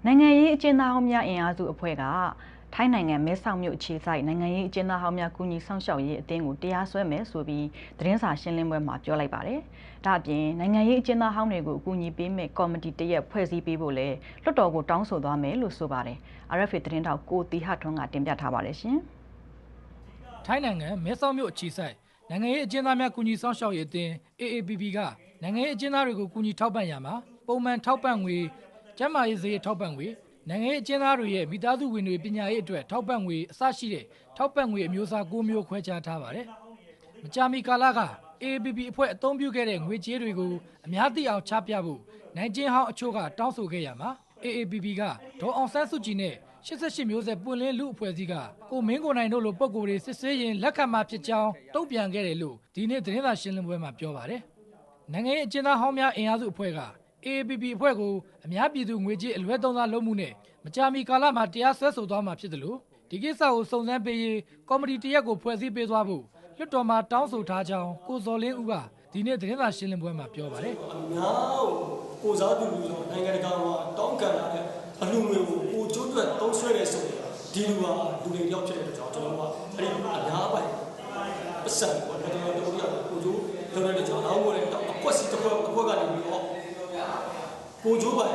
နိုင်ငံရေးအကျဉ်းသားဟောင်းများအင်အားစုအဖွဲ့ကထိုင်းနိုင်ငံမဲဆောက်မြို့အခြေစိုက်နိုင်ငံရေးအကျဉ်းသားဟောင်းများကူညီဆောင်ရှောက်ရေးအသင်းကိုတရားစွဲမယ်ဆိုပြီးသတင်းစာရှင်းလင်းပွဲမှာပြောလိုက်ပါတယ်။ဒါအပြင်နိုင်ငံရေးအကျဉ်းသားဟောင်းတွေကိုအကူအညီပေးမဲ့ကော်မတီတရက်ဖွဲ့စည်းပေးဖို့လည်းလွှတ်တော်ကိုတောင်းဆိုသွားမယ်လို့ဆိုပါတယ်။ RFA သတင်းတော်ကိုတီဟထွန်းကတင်ပြထားပါတယ်ရှင်။ထိုင်းနိုင်ငံမဲဆောက်မြို့အခြေစိုက်နိုင်ငံရေးအကျဉ်းသားများကူညီဆောင်ရှောက်ရေးအသင်း AAPP ကနိုင်ငံရေးအကျဉ်းသားတွေကိုကူညီထောက်ပံ့ရမှာပုံမှန်ထောက်ပံ့ငွေ ကျန်းမာရေးဈေးထောက်ပံ့ငွေနိုင်ငံရေးအကျဉ်းသားတွေရဲ့မိသားစုဝင်တွေပညာရေးအတွက်ထောက်ပံ့ငွေအစရှိတဲ့ထောက်ပံ့ငွေအမျိုးအစား၉မျိုးခွဲခြားထားပါတယ်။မကြာမီကာလက AAPP အဖွဲ့အသုံးပြုခဲ့တဲ့ငွေကြေးတွေကိုအများသိအောင်ချပြဖို့နိုင်ကျင်းဟောင်းအချို့ကတောင်းဆိုခဲ့ရမှာ AAPP ကဒေါ်အောင်ဆန်းစုကြည်နဲ့88မျိုးဆက်ပွင့်လင်းလူအဖွဲ့အစည်းကကိုမင်းကိုနိုင်တို့လိုပုံကိုယ်တွေစစ်ဆေးရင်လက်ခံမှာဖြစ်ကြောင်းတုံ့ပြန်ခဲ့တယ်လို့ဒီနေ့သတင်းစာရှင်းလင်းပွဲမှာပြောပါတယ်။နိုင်ငံရေးအကျဉ်းသားဟောင်းများအင်အားစုအဖွဲ့က AAPP အဖွဲ့ကိုအများပြည်သူငွေကြေးအလွဲသုံးစားလုပ်မှုနဲ့မကြာမီကာလမှာတရားစွဲဆိုသွားမှာဖြစ်တယ်လို့ဒီကိစ္စကိုစုံစမ်းပေးရေးကော်မတီတရက်ကိုဖွဲ့စည်းပေးသွားဖို့လွှတ်တော်မှာတောင်းဆိုထားကြောင်းကိုစော်လင်းဦးကဒီနေ့သတင်းစာရှင်းလင်းပွဲမှာပြောပါတယ်အများကိုစားသူလူဆိုနိုင်ငံတကာမှာတောင်းခံလာတဲ့အလူငွေကိုကိုကျိုးတွက်သုံးဆွဲတယ်ဆိုရင်ဒီလူဟာလူတွေရောက်ဖြစ်တဲ့ကြောင့်ကျွန်တော်တို့ကအဲ့ဒီအများပိုင်ပတ်စံပေါ့ကျွန်တော်တို့ကကိုကျိုးလုပ်တဲ့ကြောင့်နောက်ကိုလည်းအကွက်စီတစ်ခွက်အကွက်ကနေပြီးတော့ ကိုကျိုးပိုင်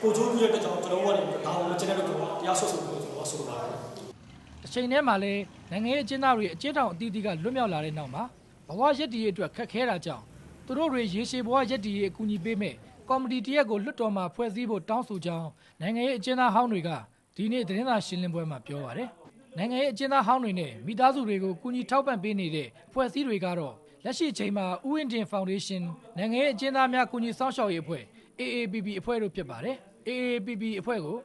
ကိုကျိုးပြတဲ့ကြောင့်ကျွန်တော်တို့ကနေဒါကိုကျွန်တော်တို့တရားဆွဆိုလို့ကျွန်တော်ဆိုပါတယ်။တစ်ချိန်တည်းမှာလည်းနိုင်ငံရေးအကျဉ်းသားတွေအကျဉ်းထောင်အသီးသီးကလွတ်မြောက်လာတဲ့နောက်မှာဘဝရက်တည်ရေးအတွက်ခက်ခဲတာကြောင့်သူတို့တွေရေရှည်ဘဝရက်တည်ရေးအကူအညီပေးမဲ့ကော်မတီတရက်ကိုလွှတ်တော်မှာဖွဲ့စည်းဖို့တောင်းဆိုကြောင်းနိုင်ငံရေးအကျဉ်းသားဟောင်းတွေကဒီနေ့သတင်းစာရှင်းလင်းပွဲမှာပြောပါတယ်။နိုင်ငံရေးအကျဉ်းသားဟောင်းတွေနဲ့မိသားစုတွေကိုကူညီထောက်ပံ့ပေးနေတဲ့အဖွဲ့အစည်းတွေကတော့ လက်ရှိချိန်မှာဥယျင်တင်ဖောင်ဒေးရှင်းနိုင်ငံရေးအကျဉ်းသားများကူညီဆောင်ရှောက်ရေးအဖွဲ့ AAPP အဖွဲ့တို့ဖြစ်ပါတယ်။ AAPP အဖွဲ့ကို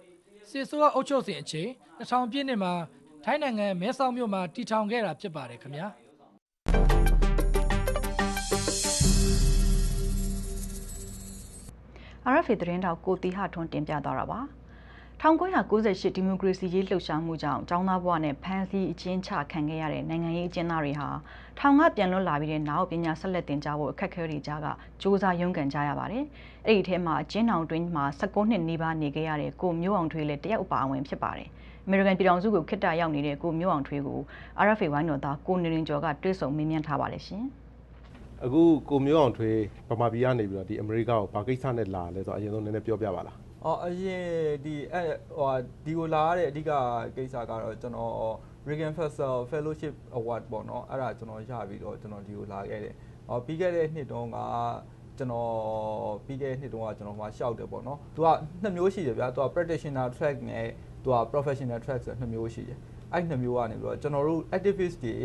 စစ်ဆိုးအုပ်ချုပ်စဉ်အချိန်2000ပြည့်နှစ်မှာထိုင်းနိုင်ငံမဲဆောက်မြို့မှာတည်ထောင်ခဲ့တာဖြစ်ပါတယ်ခင်ဗျာ RFA သတင်းတောက်ကိုတီဟထွန်းတင်ပြသွားတာပါ1998ဒီမိုကရေစီရေးလှုပ်ရှားမှုကြောင့်ចောင်းသားဘဝနဲ့ဖမ်းဆီးအကျဉ်းချခံခဲ့ရတဲ့နိုင်ငံရေးအကျဉ်းသားတွေဟာ ထောင်ကပြန်လွတ်လာပြီးတဲ့နောက်ပညာဆက်လက်တင်ကြားဖို့အခက်အခဲတွေကြားကစ조사ရုန်းကန်ကြရပါတယ်။အဲ့ဒီထဲမှာအကျဉ်းထောင်တွင်းမှာ16နှစ်နေပါနေခဲ့ရတဲ့ကိုမျိုးအောင်ထွေးလည်းတယောက်ပါဝင်ဖြစ်ပါတယ်။အမေရိကန်ပြည်ထောင်စုကိုခိတ္တရောက်နေတဲ့ကိုမျိုးအောင်ထွေးကို RFA ဝိုင်းတော်သားကိုနေရင်ကျော်ကတွေ့ဆုံမေးမြန်းထားပါတယ်ရှင်။အခုကိုမျိုးအောင်ထွေးဗမာပြည်ကနေပြီးတော့ဒီအမေရိကကိုဘာကိစ္စနဲ့လာလဲဆိုတော့အရင်ဆုံးနည်းနည်းပြောပြပါလားအော်အရင်ဒီအဲဟိုဒီကိုလာရတဲ့အဓိကကိစ္စကတော့ကျွန်တော် Reagan Festival Fellowship Award ပေါ့နော်အဲ့ဒါကျွန်တော်ရပြီးတော့ကျွန်တော်ဒီကိုလာခဲ့တယ်။အော်ပြီးခဲ့တဲ့နှစ်တုန်းကကျွန်တော်ပြီးခဲ့တဲ့နှစ်တုန်းကကျွန်တော်မှရှောက်တယ်ပေါ့နော်။သူကနှစ်မျိုးရှိတယ်ဗျာ။သူက practitioner track နဲ့သူက professional track ဆိုနှစ်မျိုးရှိတယ်။အဲ့နှစ်မျိုးကနေပြီးတော့ကျွန်တော်တို့ activist တွေ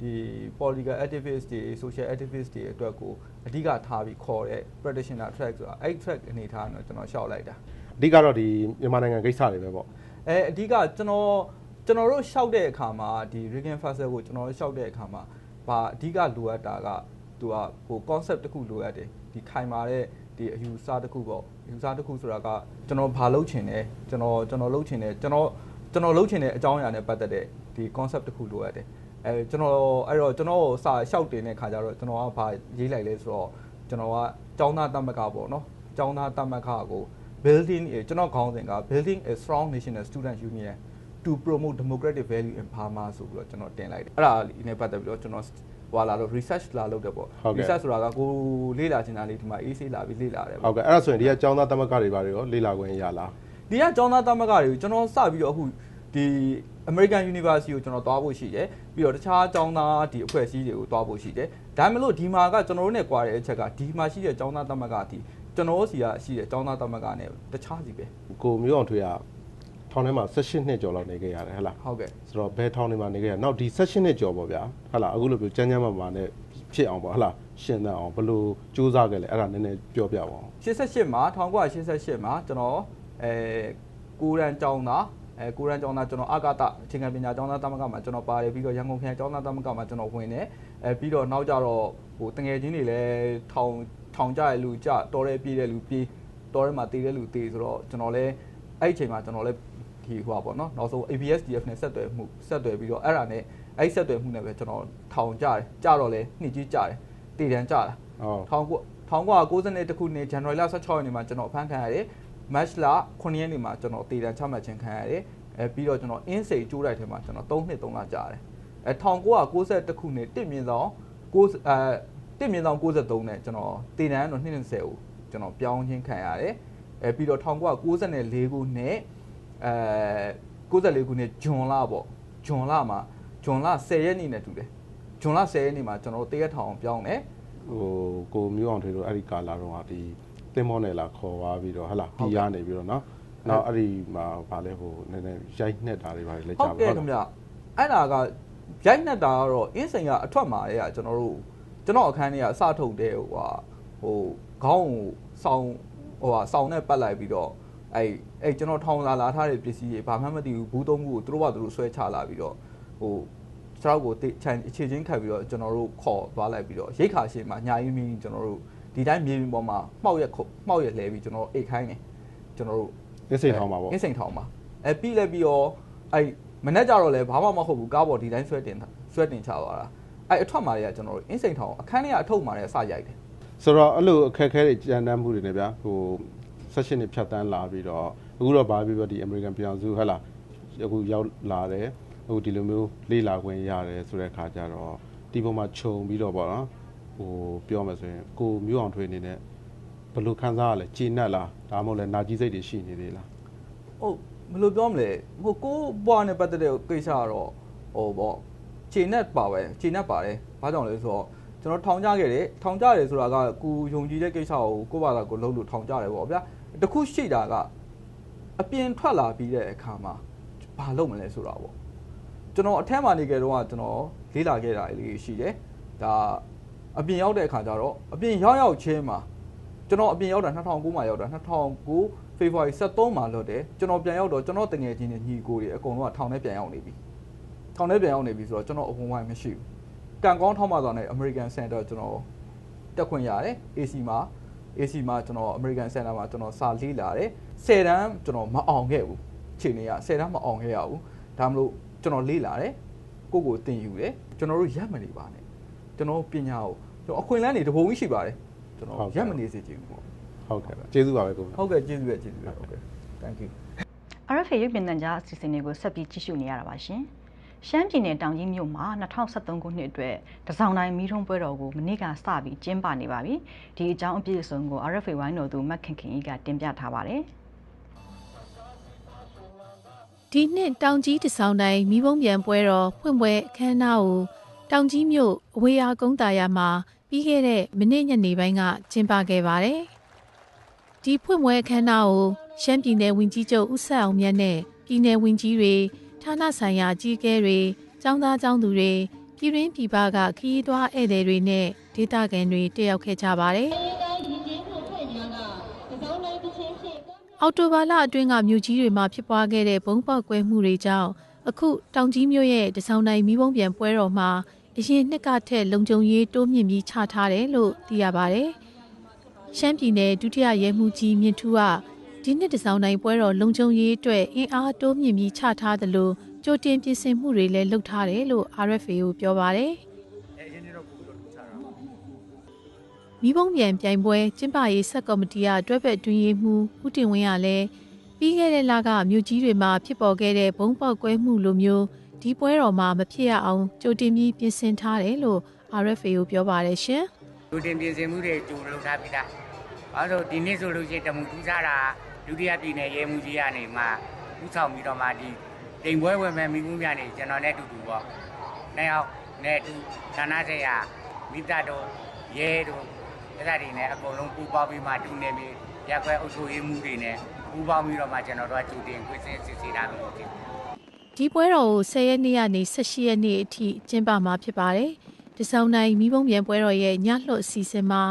ဒီ political activist တွေ social activist တွေအတွက်ကိုအဓိကထားပြီးခေါ်တဲ့ practitioner track ဆိုတာအဲ့ track အနေထားတော့ကျွန်တော်ရှောက်လိုက်တာအဓိကတော့ဒီမြန်မာနိုင်ငံကိစ္စတွေပဲပေါ့အဲအဓိကကျွန်တော် ကျွန်တော်တို့ရှောက်တဲ့အခါမှာဒီ Regan Festival ကိုကျွန်တော်တို့ရှောက်တဲ့အခါမှာဘာအဓိကလိုအပ်တာကသူကဟို concept တစ်ခုလိုအပ်တယ်ဒီခိုင်မာတဲ့ဒီအယူဆတစ်ခုပေါ့အယူဆတစ်ခုဆိုတာကကျွန်တော်ဘာလုပ်ချင်လဲကျွန်တော်ကျွန်တော်လုပ်ချင်တယ်ကျွန်တော်ကျွန်တော်လုပ်ချင်တဲ့အကြောင်းအရာနဲ့ပတ်သက်တဲ့ဒီ concept တစ်ခုလိုအပ်တယ်အဲကျွန်တော်အဲ့တော့ကျွန်တော်စာလျှောက်တင်တဲ့ခါကျတော့ကျွန်တော်ကဘာရေးလိုက်လဲဆိုတော့ကျွန်တော်ကចောင်းသားတမကပေါ့နော်ចောင်းသားတမကကို building ကျွန်တော်ခေါင်းစဉ်က building a strong national student union to promote democratic value in Burma ဆိုပြီးတော့ကျွန်တော်တင်လိုက်တယ်အဲ့ဒါဒီနဲ့ပတ်သက်ပြီးတော့ကျွန်တော်ဟွာလာတော့ research လာလုပ်တယ်ပေါ့ research ဆိုတာကကိုလေ့လာချင်တာလေးဒီမှာ AC လာပြီးလေ့လာတယ်ဟုတ်ကဲ့အဲ့ဒါဆိုရင်ဒီကကျောင်းသားတမကတွေပါတွေရောလေ့လာခွင့်ရလားဒီကကျောင်းသားတမကတွေကိုကျွန်တော်စပြီးတော့အခုဒီ American University ကိုကျွန်တော်သွားဖို့ရှိတယ်ပြီးတော့တခြားကျောင်းသားဒီအဖွဲ့အစည်းတွေကိုသွားဖို့ရှိတယ်ဒါမှမဟုတ်ဒီမှာကကျွန်တော်တို့နဲ့ကြွားတဲ့အချက်ကဒီမှာရှိတဲ့ကျောင်းသားတမကဒီကျွန်တော်တို့စီကရှိတဲ့ကျောင်းသားတမကနဲ့တခြားစီပဲကိုမျိုးအောင်ထွေးက ထောင်ထဲမှာ18နှစ်ကျော်လောက်နေခဲ့ရတယ်ဟဟလားဟုတ်ကဲ့ဆိုတော့ဘယ်ထောင်ထဲမှာနေခဲ့ရနောက်ဒီ18နှစ်ကျော်ပေါ့ဗျာဟဟလားအခုလိုမျိုးကျန်းကျန်းမာမာနဲ့ဖြစ်အောင်ပေါ့ဟဟလားရှင်းတတ်အောင်ဘယ်လိုစူးစမ်းခဲ့လဲအဲ့ဒါနည်းနည်းပြောပြပါဦး88မှာ1988မှာကျွန်တော်အဲကိုရန်ကျောင်းသားအဲကိုရန်ကျောင်းသားကျွန်တော်အာကာသအချိန်ခံပညာကျောင်းသားတမကမှာကျွန်တော်ပါတယ်ပြီးတော့ရန်ကုန်ခရိုင်ကျောင်းသားတမကမှာကျွန်တော်ဝင်တယ်အဲပြီးတော့နောက်ကြတော့ဟိုတငယ်ချင်းတွေလည်းထောင်ထောင်ကြရလူကြတော်ရဲပြေးတဲ့လူပြေးတော်ရဲမှာတည်တဲ့လူတည်ဆိုတော့ကျွန်တော်လည်းအဲ့ဒီအချိန်မှာကျွန်တော်လည်း ဒီဟိုပါပေါ့နော်နောက်ဆုံး ABSDF နဲ့ဆက်သွယ်မှုဆက်သွယ်ပြီးတော့အဲ့ဒါနဲ့အဲ့ဆက်သွယ်မှုနဲ့ပဲကျွန်တော်ထောင်ကြတယ်ကြတော့လဲနှစ်ကြီးကြတယ်တည်တန်းကြတာဟုတ်1992ခုနှစ်ဇန်နဝါရီလ16ရက်နေ့မှာကျွန်တော်အဖမ်းခံရတယ်။ match လ9ရက်နေ့မှာကျွန်တော်တည်တံချမှတ်ခြင်းခံရတယ်။အဲပြီးတော့ကျွန်တော်အင်းစိန်ကျိုးတိုက်ထဲမှာကျွန်တော်3နှစ်3လကြာတယ်။အဲ1991ခုနှစ်1မြင်းဆောင်6အဲ1မြင်းဆောင်93နဲ့ကျွန်တော်တည်တံကတော့220ကိုကျွန်တော်ပြောင်းခြင်းခံရတယ်။အဲပြီးတော့1994ခုနှစ် အဲ94ခုနှစ်ဂျွန်လပေါ့ဂျွန်လမှာဂျွန်လ10ရက်နေ့နဲ့တူတယ်။ဂျွန်လ10ရက်နေ့မှာကျွန်တော်တရက်ထောင်ပြောင်းတယ်။ ဟိုကိုမျိုးအောင်ထွေးတို့အဲ့ဒီကာလာတော့ကဒီသင်္ဘောနယ်လာခေါ်သွားပြီးတော့ဟဟလားပြီးရနေပြီးတော့เนาะနောက်အဲ့ဒီမှာဗာလဲဟိုနည်းနည်းရိုက်နှက်တာတွေဗာလဲ ဟု ကြာ တ် ပါ ကဲ့ခင်ဗျအဲ့ဒါကရိုက်နှက်တာကတော့အင်းစိန်ကအထွက်မှာလေကကျွန်တော်တို့ကျွန်တော်အခန်းထဲကစထုတ်တဲ့ဟိုဟာဟိုခေါင်းကိုစောင်းဟိုဟာစောင်းနဲ့ပတ်လိုက်ပြီးတော့ အဲ့အဲ့ကျွန်တော်ထောင်လာလာထားတဲ့ပစ္စည်းတွေဘာမှမသိဘူးဘူးသုံးခုကိုသူတို့ကသူတို့ဆွဲချလာပြီးတော့ဟိုစတော့ကိုခြံအခြေချင်းခတ်ပြီးတော့ကျွန်တော်တို့ခေါ်သွားလိုက်ပြီးတော့ရိတ်ခါရှင်းမှာညာရင်းမင်းကျွန်တော်တို့ဒီတိုင်းမြေပြင်ပေါ်မှာမှောက်ရက်ခုတ်မှောက်ရက်လဲပြီးကျွန်တော်အိတ်ခိုင်းတယ်ကျွန်တော်တို့အင်းစိန်ထောင်ပါပေါ့အင်းစိန်ထောင်ပါအဲပြီးလဲပြီးတော့အဲ့မနေ့ကျတော့လဲဘာမှမဟုတ်ဘူးကားပေါ်ဒီတိုင်းဆွဲတင်ဆွဲတင်ချသွားတာအဲ့အထွက်မှာတွေကကျွန်တော်တို့အင်းစိန်ထောင်အခန်းထဲကအထုပ်မှာလည်းစရိုက်တယ်ဆိုတော့အဲ့လိုအခက်အခဲတွေကြံတမ်းမှုတွေねဗျာဟို 16နှစ်ဖြတ်တန်းလာပြီးတော့အခုတော့ဘာပြီးတော့ဒီ American ပြောင်စုဟဟလားအခုရောက်လာတယ်အခုဒီလိုမျိုးလေးလာခွင့်ရတယ်ဆိုတဲ့အခါကျတော့ဒီပုံမှာခြုံပြီးတော့ပေါ့နော်ဟိုပြောမယ်ဆိုရင်ကိုမျိုးအောင်ထွေးအနေနဲ့ဘယ်လိုခံစားရလဲကြည်နက်လားဒါမှမဟုတ်လဲနာကြီးစိတ်တွေရှိနေသေးလားဟုတ်ဘယ်လိုပြောမလဲဟိုကိုဘွားနဲ့ပတ်သက်တဲ့ကိစ္စကတော့ဟိုပေါ့ခြေနဲ့ပါပဲခြေနဲ့ပါတယ်ဘာကြောင့်လဲဆိုတော့ကျွန်တော်ထောင်ကြခဲ့တယ်ထောင်ကြတယ်ဆိုတာကကိုယုံကြည်တဲ့ကိစ္စကိုကိုယ့်ဘာသာကိုလုပ်လို့ထောင်ကြတယ်ပေါ့ဗျာ တခုရှိတာကအပြင်ထွက်လာပြီးတဲ့အခါမှာဘာလုပ်မလဲဆိုတာပေါ့ကျွန်တော်အထက်မှာနေကြတော့ကျွန်တော်လေးလာခဲ့တာလေးရှိတယ်ဒါအပြင်ရောက်တဲ့အခါကျတော့အပြင်ရောက်ရောက်ချင်းမှာကျွန်တော်အပြင်ရောက်တာ2009မှာရောက်တာ2009ဖေဖော်ဝါရီ23မှာလွတ်တယ်ကျွန်တော်ပြန်ရောက်တော့ကျွန်တော်တငယ်ချင်းတွေညီကိုတွေအကုန်လုံးကထောင်ထဲပြန်ရောက်နေပြီထောင်ထဲပြန်ရောက်နေပြီဆိုတော့ကျွန်တော်အဝင်ဝိုင်းမရှိဘူးကံကောင်းထောက်မှသွားတဲ့ American Center ကျွန်တော်တက်ခွင့်ရတယ် AC မှာ AC မှာကျွန်တော် American Center မှာကျွန်တော်စာလေးလာတယ်10တန်းကျွန်တော်မအောင်ခဲ့ဘူးချိန်နေရ10တန်းမအောင်ခဲ့ရဘူးဒါမလို့ကျွန်တော်လေးလာတယ်ကိုကိုတင်ယူတယ်ကျွန်တော်တို့ရက်မနေပါနဲ့ကျွန်တော်ပညာကိုကျွန်တော်အခွင့်အလမ်းတွေတပုံကြီးရှိပါတယ်ကျွန်တော်ရက်မနေစေချင်ဘူးပေါ့ဟုတ်ကဲ့ကျေးဇူးပါပဲကိုဟုတ်ကဲ့ကျေးဇူးပဲကျေးဇူးပဲဟုတ်ကဲ့ thank you RFA ရုပ်မြင်သံကြားအစီအစဉ်တွေကိုဆက်ပြီးကြည့်ရှုနေရတာပါရှင်။ ရှမ်းပြည်နယ်တောင်ကြီးမြို့မှာ2023ခုနှစ်အတွက်တစောင်းတိုင်းမီးထုံးပွဲတော်ကိုမနေ့ကစပြီးကျင်းပနေပါပြီ။ဒီအကြောင်းအပြည့်အစုံကို RFA ဝိုင်းတော်သူမတ်ခင်ခင်ကြီးကတင်ပြထားပါတယ်။ဒီနှစ်တောင်ကြီးတဆောင်တိုင်းမိဘုံပြန်ပွဲတော်ဖွင့်ပွဲအခမ်းအနားကိုတောင်ကြီးမြို့အဝေးအားကုန်းတာယာမှာပြီးခဲ့တဲ့မိနစ်ညနေပိုင်းကကျင်းပခဲ့ပါတယ်။ဒီဖွင့်ပွဲအခမ်းအနားကိုရှမ်းပြည်နယ်ဝင်ကြီးချုပ်ဦးဆက်အောင်မြတ်နဲ့ပြည်နယ်ဝင်ကြီးတွေ ဌာနဆိုင်ရာအကြီးအကဲတွေចောင်းသားចောင်းသူတွေပြည်ရင်းပြည်ပကခရီးသွားဧည့်သည်တွေနဲ့ဒေသခံတွေတက်ရောက်ခဲ့ကြပါတယ်။အော်တိုဘာလအတွင်းကမြို့ကြီးတွေမှာဖြစ်ပွားခဲ့တဲ့ဘုံပေါက်ကွဲမှုတွေကြောင့်အခုတောင်ကြီးမြို့ရဲ့တစောင်းတိုင်းမိဘုံပြန်ပွဲတော်မှာအရင်နှစ်ကထက်လုံခြုံရေးတိုးမြင့်ပြီးချထားတယ်လို့သိရပါတယ်။ရှမ်းပြည်နယ်ဒုတိယရဲမှူးကြီးမြင့်ထူးက ဒီနှစ်တစောင်းတိုင်းပွဲတော်လုံခြုံရေးအတွက်အင်အားတိုးမြင့်ပြီးချထားသလိုကြိုတင်ပြင်ဆင်မှုတွေလည်းလုပ်ထားတယ်လို့ RFA ကိုပြောပါတယ်။မိဘုံပြန်ပြိုင်ပွဲကျင်းပရေးဆက်ကော်မတီကတွဲဖက်အတွင်းရေးမှူးဦးတင်ဝင်းကလည်းပြီးခဲ့တဲ့လကမြို့ကြီးတွေမှာဖြစ်ပေါ်ခဲ့တဲ့ဘုံပေါက်ကွဲမှုလိုမျိုးဒီပွဲတော်မှာမဖြစ်ရအောင်ကြိုတင်ပြီးပြင်ဆင်ထားတယ်လို့ RFA ကိုပြောပါတယ်ရှင်။ကြိုတင်ပြင်ဆင်မှုတွေကြိုလုပ်ထားပြီးသား။ဘာလို့ဒီနေ့ဆိုလို့ရှိရင်တမူတူးစားတာ ဒုတိယပြည်နယ်ရဲမှုကြီးကနေမှဥဆောင်ပြီးတော့မှဒီတိမ်ပွဲဝင်မဲ့မိမှုများနေကျွန်တော်နဲ့တူတူပေါ့။နှစ်ယောက်နဲ့တူဌာနဆိုင်ရာမိသားတို့ရဲတို့အဲ့ဒါတွေနဲ့အကုန်လုံးပူးပေါင်းပြီးမှတူနေပြီးရက်ခွဲအုပ်ချုပ်ရေးမှုတွေနဲ့ပူးပေါင်းပြီးတော့မှကျွန်တော်တို့ကကြိုတင်ခွင့်စင်စစ်ဆေးတာလို့ဖြစ်ဒီပွဲတော်ကို10ရက်နေ့ကနေ18ရက်နေ့အထိကျင်းပမှာဖြစ်ပါတယ်။ဒီဆောင်တိုင်းမိဘုံပြန်ပွဲတော်ရဲ့ညလွတ်အစီအစဉ်မှာ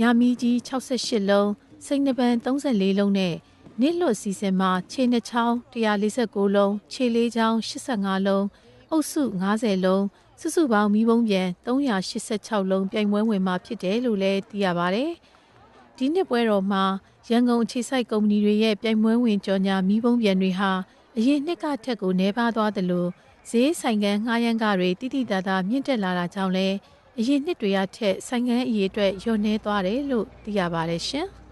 ညမီကြီး68လုံးစိတ်နှပန်း34လုံးနဲ့ နေ့လွတ်အစီအစဉ်မှာခြေနှချောင်း149လုံးခြေလေးချောင်း85လုံးအုပ်စု90လုံးစုစုပေါင်းမိဘုံပြန်386လုံးပြိုင်ပွဲဝင်မှာဖြစ်တယ်လို့လည်းသိရပါတယ်။ဒီနှစ်ပွဲတော်မှာရန်ကုန်အခြေစိုက်ကုမ္ပဏီတွေရဲ့ပြိုင်ပွဲဝင်ကြော်ညာမိဘုံပြန်တွေဟာအရင်နှစ်ကထက်ကိုနှဲပါသွားသလိုဈေးဆိုင်ကန်းငှားရမ်းကားတွေတိတိတသားမြင့်တက်လာတာကြောင့်လည်းအရင်နှစ်တွေကထက်ဆိုင်ကန်းအရေးအတွက်လျော့နှဲသွားတယ်လို့သိရပါတယ်ရှင်။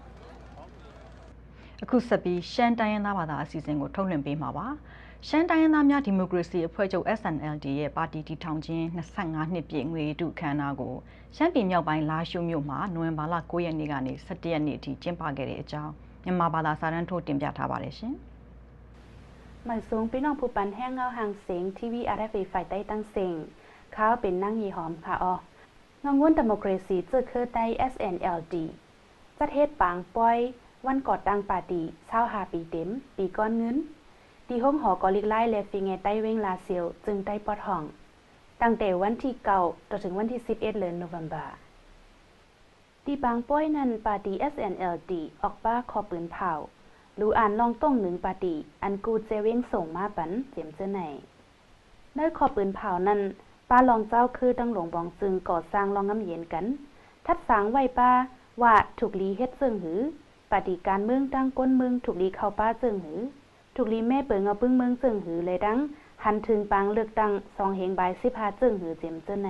အခုဆက်ပြီးရှမ်းတိုင်းရင်းသားဘာသာအစီအစဉ်ကိုထုတ်လွှင့်ပေးမှာပါ။ရှမ်းတိုင်းရင်းသားများဒီမိုကရေစီအဖွဲ့ချုပ် SNLD ရဲ့ပါတီတည်ထောင်ခြင်း25နှစ်ပြည့်ငွေတုခမ်းနားကိုရှမ်းပြည်မြောက်ပိုင်းလာရှိုးမြို့မှာနိုဝင်ဘာလ9ရက်နေ့ကနေ17ရက်နေ့အထိကျင်းပခဲ့တဲ့အကြောင်းမြန်မာဘာသာစာတမ်းထုတ်တင်ပြထားပါတယ်ရှင်။หมายสูงพี่น้องผู้ปันแห้งเงาหางเสียงทีวีอาร์เอฟฝ่ายใต้ตั้งเสียงข้าวเป็นนั่งยีหอมค่ะอ๋องงวนดโมคราซีเจอคือใต้ SNLD จัดเฮ็ดปางปอย วันกอดดังปาตีเช้าหาปีเต็ม ปีก้อนเงินดีห้องหอกอลิกไล่เลฟิงเงใต้เว้งลาเซียวจึงใต้ปอดห้อง ตั้งแต่วันที่เก่าจนถึงวันที่ 11เดือนโนเวมบาตีปางป้อยนั้นปาตี SNLD ออกบ้าขอปืนเผาลูอ่านลองต้องหนึ่งปาติอันกูเจเว้งส่งมาปันเจียมเจไหนเนื้อขอปืนเผานั้นป้าลองเจ้าคือตั้งหลวงบองจึงก่อสร้างลองงำเย็นกัน ทัดสางไว้ป้าว่าถูกลีเฮ็ดซึ่งหือ ปฏิการเมืองตั้งก้นเมืองถูกลีเข้าป้าจึงหือถูกลีแม่เปิงเอาปึ้งเมืองจึงหือเลยดังหันถึงปางเลือกตั้งสองเฮงใบสิพาจึงหือเจมเจไหน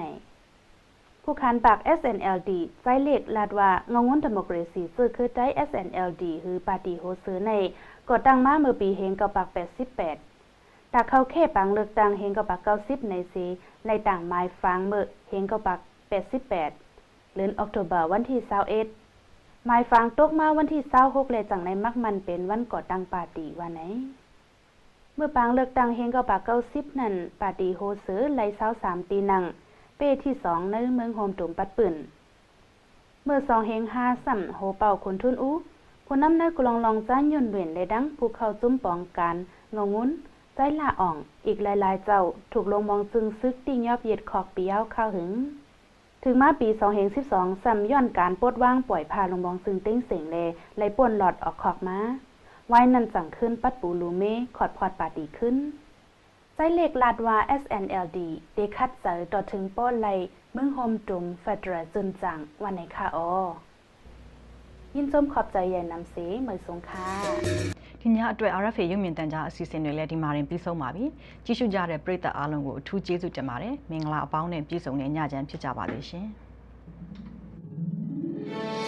ผู้คันปาก SNLD ใจเล็กลาดว่างงวนดโมคราซีซื้อคือใจ SNLD หือปาร์ตี้โฮซื้อในก่อตั้งมาเมื่อปีเฮงกับปาก88ตาเข้าแค่ปังเลือกตั้งเฮงกับปาก90 ในซีในต่างไม้ฟังเมื่อเฮงกับปาก88เดือนออกตุลาวันที่21 ไม้ฟังตกมาวันที่26เลยจังในมักมันเป็นวันก่อตั้งปาตีวันไหน เมื่อปังเลือกตั้งเฮงกับปาก90นั่นปาตีโฮซื้อไล่23ปีนัง เป้ที่สองในเมืองโฮมตุ่มปัดปืนเมื่อสองเฮงห้าสั่มโหเป่าคนทุนอู้ผู้นำในกุลองลองจ้านยนเวนเลยดังผู้เข้าจุ้มปองการงงุ้นใจละอ่อง อีกหลายๆเจ้าถูกลงมองจึงซึกติ่งยอบเย็ดขอกเปียวข้าวหึง ถึงมาปี2เฮง12ซ้ำย้อนการปดว่างปล่อยพาลงมองซึงเต้งเสียงเลไลป่วนหลอดออกขอกมาไว้นั่นสั่งขึ้นปัดปูลูเมขอดพอดปาตีขึ้นใจเล็กลาดว่า SNLD เดคัดเจอต่อถึงป้อนไลเมืองโฮมจุมเฟดรจุนจังวันในค่ะออยินชมขอบใจใหญ่นำสีเหมยสงค่ ခင်များအတွက် RFA ရုပ်မြင်သံကြားအစီအစဉ်တွေလည်းဒီမှာတင်ပြီးဆုံးပါပြီ။ကြည့်ရှုကြတဲ့ပရိသတ်အားလုံးကိုအထူးကျေးဇူးတင်ပါတယ်။မင်္ဂလာအပေါင်းနဲ့ပြည့်စုံတဲ့ညချမ်းဖြစ်ကြပါစေရှင်။